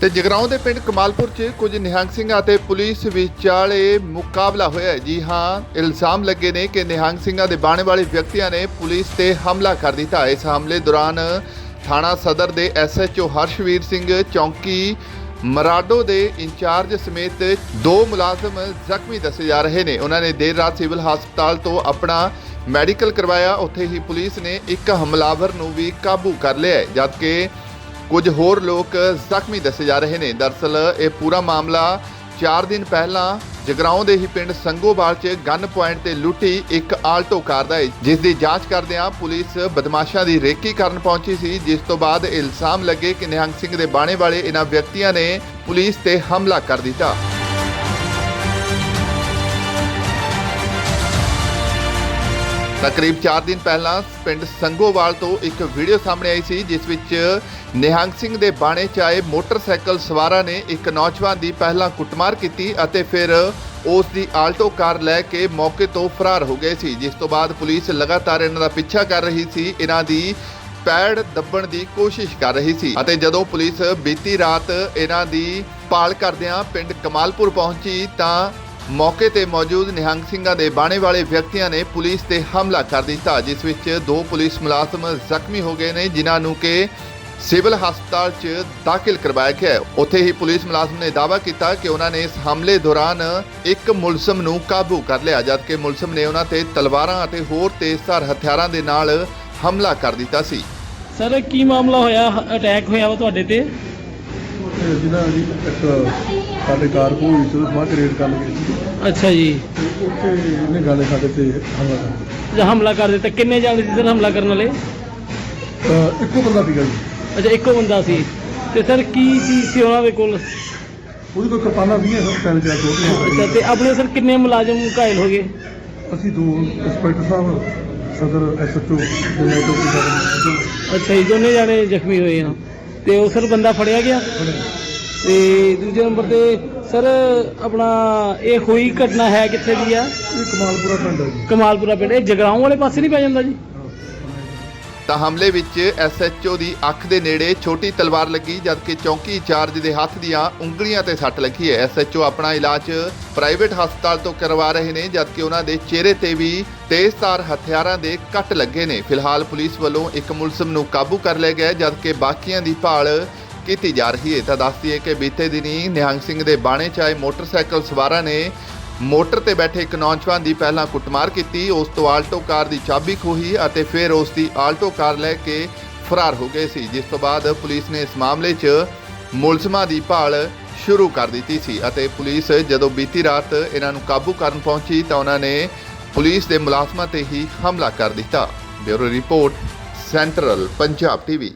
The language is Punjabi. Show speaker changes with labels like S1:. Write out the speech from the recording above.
S1: ਤੇ ਜਗਰਾਉਂ ਦੇ ਪਿੰਡ ਕਮਾਲਪੁਰ 'ਚ ਕੁਝ ਨਿਹੰਗ ਸਿੰਘਾਂ ਅਤੇ ਪੁਲਿਸ ਵਿਚਾਲੇ ਮੁਕਾਬਲਾ ਹੋਇਆ ਜੀ ਹਾਂ, ਇਲਜ਼ਾਮ ਲੱਗੇ ਨੇ ਕਿ ਨਿਹੰਗ ਸਿੰਘਾਂ ਦੇ ਬਾਣੇ ਵਾਲੇ ਵਿਅਕਤੀਆਂ ਨੇ ਪੁਲਿਸ ਤੇ ਹਮਲਾ ਕਰ ਦਿੱਤਾ। ਇਸ ਹਮਲੇ ਦੌਰਾਨ ਥਾਣਾ ਸਦਰ ਦੇ ਐਸਐਚਓ ਹਰਸ਼ਵੀਰ ਸਿੰਘ ਚੌਂਕੀ ਮਰਾਡੋ ਦੇ ਇੰਚਾਰਜ ਸਮੇਤ ਦੋ ਮੁਲਾਜ਼ਮ ਜ਼ਖਮੀ ਦੱਸੇ ਜਾ ਰਹੇ ਨੇ। ਉਹਨਾਂ ਨੇ ਦੇਰ ਰਾਤ ਸਿਵਲ ਹਸਪਤਾਲ ਤੋਂ ਆਪਣਾ ਮੈਡੀਕਲ ਕਰਵਾਇਆ। ਉੱਥੇ ਹੀ ਪੁਲਿਸ ਨੇ ਇੱਕ ਹਮਲਾਵਰ ਨੂੰ ਵੀ ਕਾਬੂ ਕਰ ਲਿਆ ਜਦਕਿ ਕੁਝ ਹੋਰ ਲੋਕ ਜ਼ਖਮੀ ਦੱਸੇ ਜਾ ਰਹੇ ਨੇ। ਦਰਸਲ ਇਹ ਪੂਰਾ ਮਾਮਲਾ 4 ਦਿਨ ਪਹਿਲਾਂ ਜਗਰਾਉਂ ਦੇ ਹੀ ਪਿੰਡ ਸੰਗੋਵਾਲ 'ਚ ਗਨ ਪੁਆਇੰਟ ਤੇ ਲੁੱਟੀ ਇੱਕ ਆਲਟੋ ਕਾਰ ਦਾ ਹੈ। ਜਿਸ ਦੀ ਜਾਂਚ ਕਰਦਿਆਂ ਪੁਲਿਸ ਬਦਮਾਸ਼ਾਂ ਦੀ ਰੇਕੀ ਕਰਨ ਪਹੁੰਚੀ ਸੀ, ਜਿਸ ਤੋਂ ਬਾਅਦ ਇਲਜ਼ਾਮ ਲੱਗੇ ਕਿ ਨਿਹੰਗ ਸਿੰਘ ਦੇ ਬਾਣੇ ਵਾਲੇ ਇਹਨਾਂ ਵਿਅਕਤੀਆਂ ਨੇ ਪੁਲਿਸ ਤੇ ਹਮਲਾ ਕਰ ਦਿੱਤਾ। ਤਕਰੀਬ 4 ਦਿਨ ਪਹਿਲਾਂ ਪਿੰਡ ਸੰਗੋਵਾਲ ਤੋਂ ਇੱਕ ਵੀਡੀਓ ਸਾਹਮਣੇ ਆਈ ਸੀ, ਜਿਸ ਵਿੱਚ ਨਿਹੰਗ ਸਿੰਘ ਦੇ ਬਾਣੇ 'ਚ ਆਏ ਮੋਟਰਸਾਈਕਲ ਸਵਾਰਾਂ ਨੇ ਇੱਕ ਨੌਜਵਾਨ ਦੀ ਪਹਿਲਾਂ ਕੁੱਟਮਾਰ ਕੀਤੀ ਅਤੇ ਫਿਰ ਉਸ ਦੀ ਆਲਟੋ ਕਾਰ ਲੈ ਕੇ ਮੌਕੇ ਤੋਂ ਫਰਾਰ ਹੋ ਗਏ ਸੀ, ਜਿਸ ਤੋਂ ਬਾਅਦ ਪੁਲਿਸ ਲਗਾਤਾਰ ਇਹਨਾਂ ਦਾ ਪਿੱਛਾ ਕਰ ਰਹੀ ਸੀ, ਇਹਨਾਂ ਦੀ ਪੈੜ ਦੱਬਣ ਦੀ ਕੋਸ਼ਿਸ਼ ਕਰ ਰਹੀ ਸੀ ਅਤੇ ਜਦੋਂ ਪੁਲਿਸ ਬੀਤੀ ਰਾਤ ਇਹਨਾਂ ਦੀ ਭਾਲ ਕਰਦਿਆਂ ਪਿੰਡ ਕਮਾਲਪੁਰ ਪਹੁੰਚੀ ਤਾਂ ਮੌਕੇ ਤੇ ਮੌਜੂਦ ਨਿਹੰਗ ਸਿੰਘਾਂ ਦੇ ਬਾਣੇ ਵਾਲੇ ਵਿਅਕਤੀਆਂ ਨੇ ਪੁਲਿਸ ਤੇ ਹਮਲਾ ਕਰ ਦਿੱਤਾ ਜਿਸ ਵਿੱਚ ਦੋ ਪੁਲਿਸ ਮੁਲਾਜ਼ਮ ਜ਼ਖਮੀ ਹੋ ਗਏ ਨੇ ਜਿਨ੍ਹਾਂ ਨੂੰ ਕਿ ਸਿਵਲ ਹਸਪਤਾਲ 'ਚ ਦਾਖਲ ਕਰਵਾਇਆ ਗਿਆ ਹੈ। ਉੱਥੇ ਹੀ ਪੁਲਿਸ ਮੁਲਾਜ਼ਮ ਨੇ ਦਾਅਵਾ ਕੀਤਾ ਕਿ ਉਹਨਾਂ ਨੇ ਇਸ ਹਮਲੇ ਦੌਰਾਨ ਇੱਕ ਮੁਲਜ਼ਮ ਨੂੰ ਕਾਬੂ ਕਰ ਲਿਆ ਜਦਕਿ ਮੁਲਜ਼ਮ ਨੇ ਉਹਨਾਂ ਤੇ ਤਲਵਾਰਾਂ ਅਤੇ ਹੋਰ ਤੇਜ਼ਧਾਰ ਹਥਿਆਰਾਂ ਦੇ ਨਾਲ ਹਮਲਾ ਕਰ ਦਿੱਤਾ ਸੀ।
S2: ਸਰ ਕੀ ਮਾਮਲਾ ਹੋਇਆ? ਅਟੈਕ ਹੋਇਆ ਵਾ ਤੁਹਾਡੇ ਤੇ?
S3: ਇਹ ਜਿਹਦਾ ਜੀ ਇੱਕ ਸਾਡੇ ਕਾਰ ਕੋਲ ਵਿੱਚ ਉਹਦਾ ਸਮਾਂ ਕ੍ਰੀਏਟ ਕਰ ਲਗੇ ਸੀ।
S2: ਅੱਛਾ ਜੀ।
S3: ਤੇ ਉੱਥੇ ਇਹਨੇ ਗਾਲੇ ਸਾਡੇ ਤੇ ਹਮਲਾ ਕਰ ਦਿੱਤਾ।
S2: ਜਾਂ ਹਮਲਾ ਕਰ ਦਿੱਤਾ। ਕਿੰਨੇ ਜਾਣੇ ਸੀ ਸਰ ਹਮਲਾ ਕਰਨ ਵਾਲੇ?
S3: ਤਾਂ ਇੱਕੋ ਬੰਦਾ ਸੀਗਾ ਜੀ।
S2: ਅੱਛਾ ਇੱਕੋ ਬੰਦਾ ਸੀ। ਤੇ ਸਰ ਕੀ ਚੀਜ਼ ਸੀ ਉਹਨਾਂ ਦੇ ਕੋਲ?
S3: ਉਹਦੀ ਕੋਈ ਕਿਰਪਾਨਾ ਵੀ ਹੈ ਸਭ ਤਿੰਨ ਚਾਰ
S2: ਅੱਛਾ ਤੇ ਆਪਣੇ ਸਰ ਕਿੰਨੇ ਮੁਲਾਜ਼ਮ ਘਾਇਲ ਹੋ ਗਏ?
S3: ਅਸੀਂ ਦੋ ਇੰਸਪੈਕਟਰ ਸਾਹਿਬ ਸਦਰ ਐਸਐਚਓ ਕੀ ਕਰਦੇ
S2: ਅੱਛਾ ਜੀ ਦੋਨੇ ਜਾਣੇ ਜ਼ਖਮੀ ਹੋਏ ਆ। ਤੇ ਉਹ ਸਰ ਬੰਦਾ ਫੜਿਆ ਗਿਆ। ਤੇ ਦੂਜੇ ਨੰਬਰ ਤੇ ਸਰ ਆਪਣਾ ਇਹ ਹੋਈ ਘਟਨਾ ਹੈ ਕਿੱਥੇ ਦੀ ਆ?
S3: ਇਹ ਕਮਾਲਪੁਰਾ ਪਿੰਡ ਹੈ ਜੀ।
S2: ਕਮਾਲਪੁਰਾ ਪਿੰਡ। ਇਹ ਜਗਰਾਉਂ ਵਾਲੇ ਪਾਸੇ ਨਹੀਂ ਪੈ ਜਾਂਦਾ ਜੀ?
S1: ਤਾਂ ਹਮਲੇ ਵਿੱਚ ਐਸਐਚਓ ਦੀ ਅੱਖ ਦੇ ਨੇੜੇ ਛੋਟੀ ਤਲਵਾਰ ਲੱਗੀ ਜਦਕਿ ਚੌਂਕੀ ਇੰਚਾਰਜ ਦੇ ਹੱਥ ਦੀਆਂ ਉਂਗਲੀਆਂ ਤੇ ਸੱਟ ਲੱਗੀ ਹੈ। ਐਸਐਚਓ ਆਪਣਾ ਇਲਾਜ ਪ੍ਰਾਈਵੇਟ ਹਸਪਤਾਲ ਤੋਂ ਕਰਵਾ ਰਹੇ ਨੇ ਜਦਕਿ ਉਹਨਾਂ ਦੇ ਚਿਹਰੇ ਤੇ ਵੀ ਤੇਜ਼ਧਾਰ ਹਥਿਆਰਾਂ ਦੇ ਕੱਟ ਲੱਗੇ ਨੇ। ਫਿਲਹਾਲ ਪੁਲਿਸ ਵੱਲੋਂ ਇੱਕ ਮੁਲਜ਼ਮ ਨੂੰ ਕਾਬੂ ਕਰ ਲਿਆ ਗਿਆ ਜਦਕਿ ਬਾਕੀਆਂ ਦੀ ਭਾਲ ਕੀਤੀ ਜਾ ਰਹੀ ਹੈ। ਤਾਂ ਦੱਸਦੀ ਹੈ ਕਿ ਬੀਤੇ ਦਿਨੀ ਨਿਹੰਗ ਸਿੰਘ ਦੇ ਬਾਣੇ 'ਚ ਆਏ ਮੋਟਰਸਾਈਕਲ ਸਵਾਰਾਂ ਨੇ ਮੋਟਰ ਤੇ ਬੈਠੇ ਇੱਕ ਨੌਜਵਾਨ ਦੀ ਪਹਿਲਾਂ ਕੁੱਟਮਾਰ ਕੀਤੀ। ਉਸ ਤੋਂ ਆਲਟੋ ਕਾਰ ਦੀ ਚਾਬੀ ਖੋਹੀ ਅਤੇ ਫਿਰ ਉਸ ਦੀ ਆਲਟੋ ਕਾਰ ਲੈ ਕੇ ਫਰਾਰ ਹੋ ਗਏ ਸੀ, ਜਿਸ ਤੋਂ ਬਾਅਦ ਪੁਲਿਸ ਨੇ ਇਸ ਮਾਮਲੇ 'ਚ ਮੁਲਜ਼ਮਾਂ ਦੀ ਭਾਲ ਸ਼ੁਰੂ ਕਰ ਦਿੱਤੀ ਸੀ ਅਤੇ ਪੁਲਿਸ ਜਦੋਂ ਬੀਤੀ ਰਾਤ ਇਹਨਾਂ ਨੂੰ ਕਾਬੂ ਕਰਨ ਪਹੁੰਚੀ ਤਾਂ ਉਹਨਾਂ ਨੇ ਪੁਲਿਸ ਦੇ ਮੁਲਾਜ਼ਮਾਂ ਤੇ ਹੀ ਹਮਲਾ ਕਰ ਦਿੱਤਾ। Bureau report, central Punjab TV.